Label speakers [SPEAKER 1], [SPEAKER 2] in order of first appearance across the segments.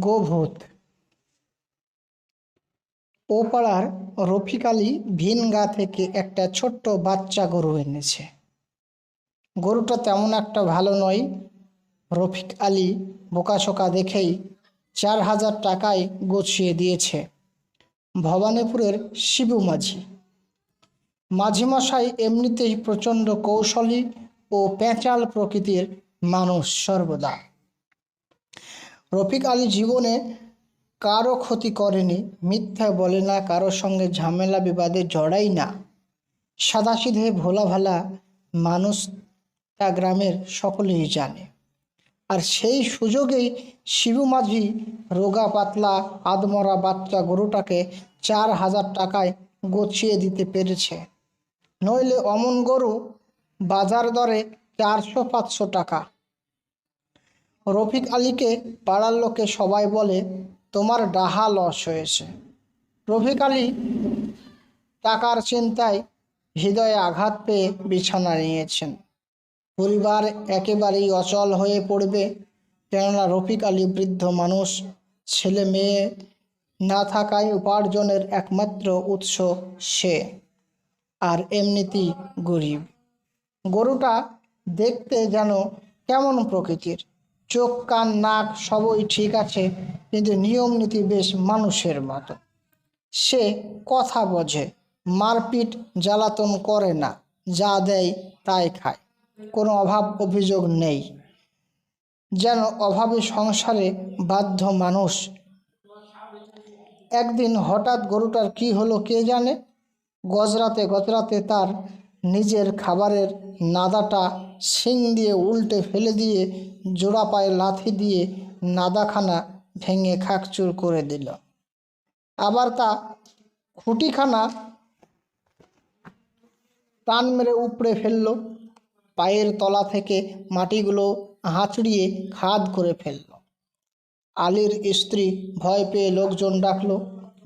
[SPEAKER 1] গোভূত। ও পাড়ার রফিক আলী ভিনগা থেকে একটা ছোট্ট বাচ্চা গরু এনেছে। গরুটা তেমন একটা ভালো নয়, রফিক আলী বোকাশোকা দেখেই চার হাজার টাকায় গুছিয়ে দিয়েছে। ভবানীপুরের শিবু মাঝি। মাঝিমশাই এমনিতেই প্রচণ্ড কৌশলী ও পেঁচাল প্রকৃতির মানুষ সর্বদা। রফিক আলী জীবনে কারও ক্ষতি করেনি, মিথ্যা বলে না কারও সঙ্গে ঝামেলা বিবাদে জড়াই না। সাদাসিধে ভোলা ভালা মানুষ তা গ্রামের সকলেই জানে। আর সেই সুযোগেই শিবু মাঝি রোগা পাতলা আদমরা বাচ্চা গরুটাকে চার হাজার টাকায় গছিয়ে দিতে পেরেছে। নইলে অমন গরু বাজার দরে চারশো, পাঁচশো টাকা। রফিক আলীকে পাড়ার লোকে সবাই বলে, তোমার ডাহা লস হয়েছে। রফিক আলী টাকার চিন্তায় হৃদয়ে আঘাত পেয়ে বিছানা নিয়েছেন। পরিবার একেবারেই অচল হয়ে পড়বে, কেননা রফিক আলী বৃদ্ধ মানুষ, ছেলে মেয়ে না থাকায় উপার্জনের একমাত্র উৎস সে, আর এমনিতেই গরিব। গরুটা দেখতে যেন কেমন প্রকৃতির। চোখ, কান, নাক সবই ঠিক আছে, কিন্তু নিয়ম নীতি বেশ মানুষের মতো। সে কথা বোঝে, মারপিট জ্বালাতন করে না, যা দেয় তাই খায়। কোনো অভাব অভিযোগ নেই। যেন অভাবে সংসারে বাধ্য মানুষ। একদিন হঠাৎ গরুটার কি হলো কে জানে? গজরাতে গজরাতে তার নিজের খাবারের নাদাটা শিং দিয়ে উল্টে ফেলে দিয়ে জোড়া পায়ে লাথি দিয়ে নাদাখানা ভেঙে খাকচুর করে দিল। আবার তা খুঁটিখানা টান মেরে উপড়ে ফেলল, পায়ের তলা থেকে মাটিগুলো হাঁচড়িয়ে খাদ করে ফেলল। আলীর স্ত্রী ভয় পেয়ে লোকজন ডাকলো,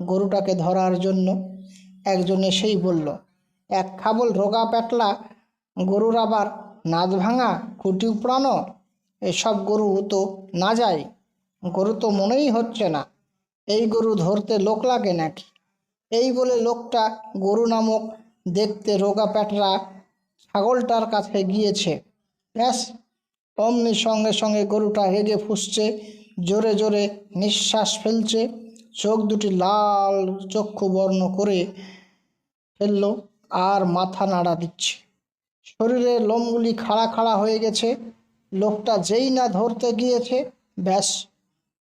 [SPEAKER 1] গরুটাকে ধরার জন্য। একজন এসেই বলল, এক খাবল রোগা পেটলা, গরুর আবার নাচ ভাঙা খুঁটি উপড়ানো? এসব গরু তো না যায়। গরু তো মনেই হচ্ছে না। এই গরু ধরতে লোক লাগে নাকি? এই বলে লোকটা গরু নামক দেখতে রোগা প্যাটরা ছাগলটার কাছে গিয়েছে। ব্যাস, অমনি সঙ্গে সঙ্গে গরুটা হেগে ফুসছে, জোরে জোরে নিঃশ্বাস ফেলছে, চোখ দুটি লাল চক্ষু বর্ণ করে ফেলল আর মাথা নাড়া দিচ্ছে। শরীরের লোমগুলি খাড়া খাড়া হয়ে গেছে লোকটা যেই না ধরতে গিয়েছে, ব্যাস,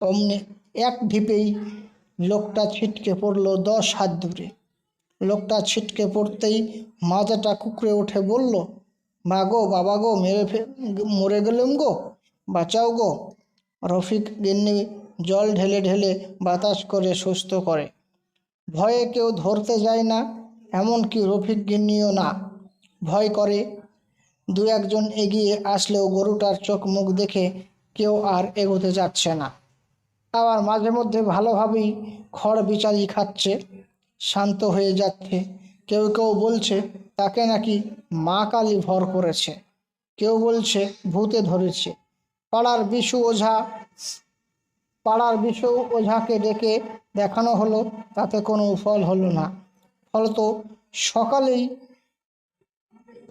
[SPEAKER 1] অমনি এক ঢিপেই লোকটা ছিটকে পড়ল দশ হাত দূরে। লোকটা ছিটকে পড়তেই মাজাটা কুকড়ে উঠে বলল, মা গো, বাবা গো, মেরে ফে, মরে গেলাম গো, বাঁচাও গো। রফিক গিন্নি জল ঢেলে ঢেলে বাতাস করে সুস্থ করে। ভয়ে কেউ ধরতে যায় না, এমনকি রফিক গিন্নিও না। ভয় করে দু একজন এগিয়ে আসলেও গরুটার চোখ মুখ দেখে কেউ আর এগোতে যাচ্ছে না। আবার মাঝে মধ্যে ভালোভাবেই খড় বিচারি খাচ্ছে, শান্ত হয়ে যাচ্ছে। কেউ কেউ বলছে, তাকে নাকি মা কালী ভর করেছে। কেউ বলছে, ভূতে ধরেছে। পাড়ার বিশু ওঝা, পাড়ার বিশু ওঝাকে ডেকে দেখানো হলো, তাতে কোনো ফল হলো না। ফলত সকালেই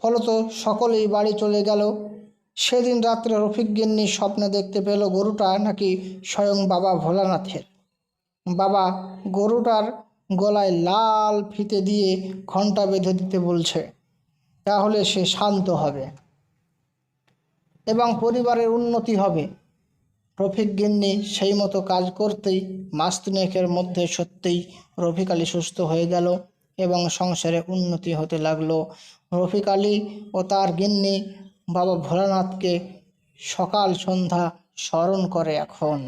[SPEAKER 1] ফলত সকলেই বাড়ি চলে গেল। সেদিন রাত্রে রফিক গিন্নি স্বপ্নে দেখতে পেল গরুটা নাকি স্বয়ং বাবা ভোলানাথের। বাবা গরুটার গলায় লাল ফিতে দিয়ে ঘণ্টা বেঁধে দিতে বলছে, তাহলে সে শান্ত হবে এবং পরিবারের উন্নতি হবে। রফিক গিন্নি সেই মতো কাজ করতেই মাস তিনেকের মধ্যে সত্যিই রফিক আলী সুস্থ হয়ে গেল এবং সংসারে উন্নতি হতে লাগল। রফিক আলী ও তার গিন্নি বাবা ভোলানাথকে সকাল সন্ধ্যা স্মরণ করে এখন।